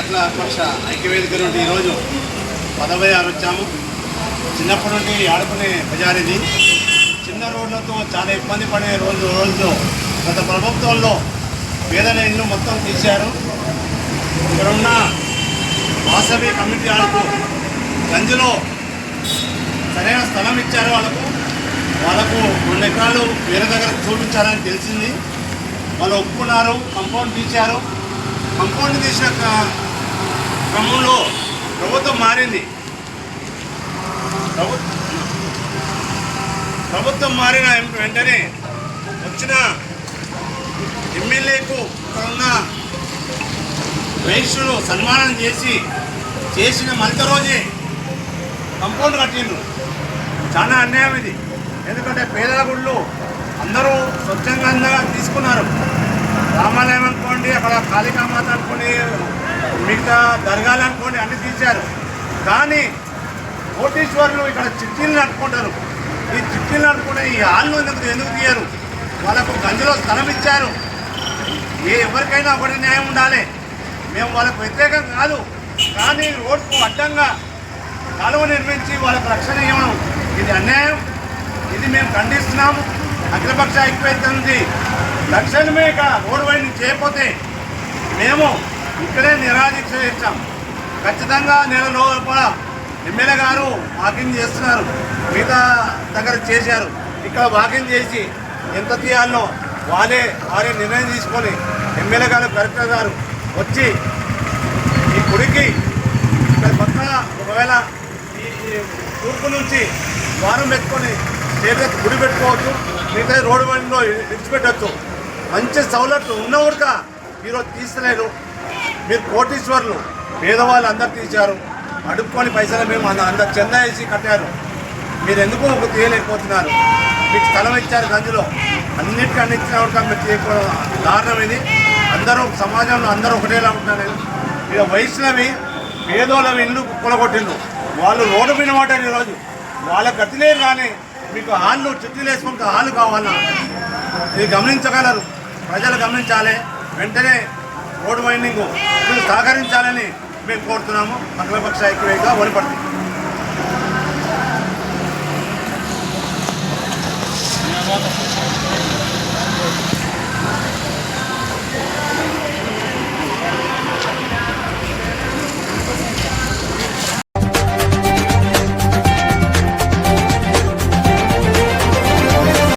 అఖిల పక్ష ఐక్యవేదిక నుండి ఈరోజు పదవై ఆరు వచ్చాము. చిన్నప్పటి నుండి ఆడుకునే బజారిది చిన్న రోడ్లతో చాలా ఇబ్బంది పడే రోజు రోజులో గత ప్రభుత్వంలో పేదల ఇల్లు మొత్తం తీశారు. ఇక్కడ ఉన్న వాసవి కమిటీ వాళ్ళకు గంజిలో సరైన స్థలం ఇచ్చారు వాళ్ళకు. వాళ్ళకు రెండు ఎకరాలు వేరే దగ్గర చూపించారని తెలిసింది. వాళ్ళు ఒప్పుకున్నారు కంపౌండ్ తీశారు. కంపౌండ్ తీసిన క్రమంలో ప్రభుత్వం మారింది. ప్రభుత్వం మారిన వెంటనే వచ్చిన ఎమ్మెల్యేకు ఇక్కడ ఉన్న వయస్సును సన్మానం చేసి చేసిన మధ్య రోజే కంపౌండ్ కట్టిండ్రు. చాలా అన్యాయం ఇది. ఎందుకంటే పేదల గుళ్ళు అందరూ స్వచ్ఛందంగా తీసుకున్నారు. రామాలయం అనుకోండి అక్కడ కాళికామాత అనుకోండి మిగతా దర్గాలు అనుకోండి అన్ని తీశారు. కానీ కోటీశ్వరులు ఇక్కడ చిట్టీలు నడుపుకుంటారు. ఈ చిట్టీలు నడుపుకునే ఈ ఆళ్ళు ఎందుకు ఎందుకు తీయరు? వాళ్ళకు గంజలో స్థలం ఇచ్చారు. ఏ ఎవరికైనా ఒకటి న్యాయం ఉండాలి. మేము వాళ్ళకు వ్యతిరేకం కాదు. కానీ రోడ్కు అడ్డంగా కాలువ నిర్మించి వాళ్ళకు రక్షణ ఇవ్వడం ఇది అన్యాయం. ఇది మేము ఖండిస్తున్నాము. అఖిలపక్ష ఎక్కువైతుంది తక్షణమే ఇక రోడ్డు వైండింగ్ చేయకపోతే మేము ఇక్కడే నిరాదీక్ష చేస్తాం. ఖచ్చితంగా నెల లోపల ఎమ్మెల్యే గారు వాకింగ్ చేస్తున్నారు. మిగతా దగ్గర చేశారు. ఇక్కడ వాకింగ్ చేసి ఎంత తీయాలో వాళ్ళే వారే నిర్ణయం తీసుకొని ఎమ్మెల్యే గారు కలెక్టర్ గారు వచ్చి ఈ గుడికి ఇక్కడ పక్కన ఒకవేళ ఈ తూర్పు నుంచి వారం పెట్టుకొని చేత గుడి పెట్టుకోవచ్చు మిగతా రోడ్డు బండిలో విడిచిపెట్టచ్చు మంచి సౌలభ్యం ఉన్న ఉడక ఈరోజు తీస్తలేరు. మీరు కోటీశ్వర్లు పేదవాళ్ళు అందరు తీశారు. అడుక్కొని పైసలు మేము అంద అందరు చందా వేసి కట్టారు. మీరు ఎందుకు ఒక తీయలేకపోతున్నారు. మీకు స్థలం ఇచ్చారు గంజులో. అన్నిటికీ ఇచ్చిన ఉడక మీరు తీయకపోవడం దారుణం ఇది. అందరూ సమాజంలో అందరూ ఒకటేలా ఉంటున్నారు. ఇక వైష్ణవి పేదోళ్ళ ఇల్లు కూలగొట్టిండ్రు వాళ్ళు రోడ్డు మీద పడ్డారు ఈరోజు. వాళ్ళ గతిలేరు కానీ మీకు హాళ్ళు చుట్టూ వేసుకుంటే హాళ్ళు కావాలా? ఇది గమనించగలరు. ప్రజలు గమనించాలి. వెంటనే రోడ్డు వైండింగ్ సహకరించాలని మేము కోరుతున్నాము. అఖిలపక్ష ఐక్యవేగా వనపడుతుంది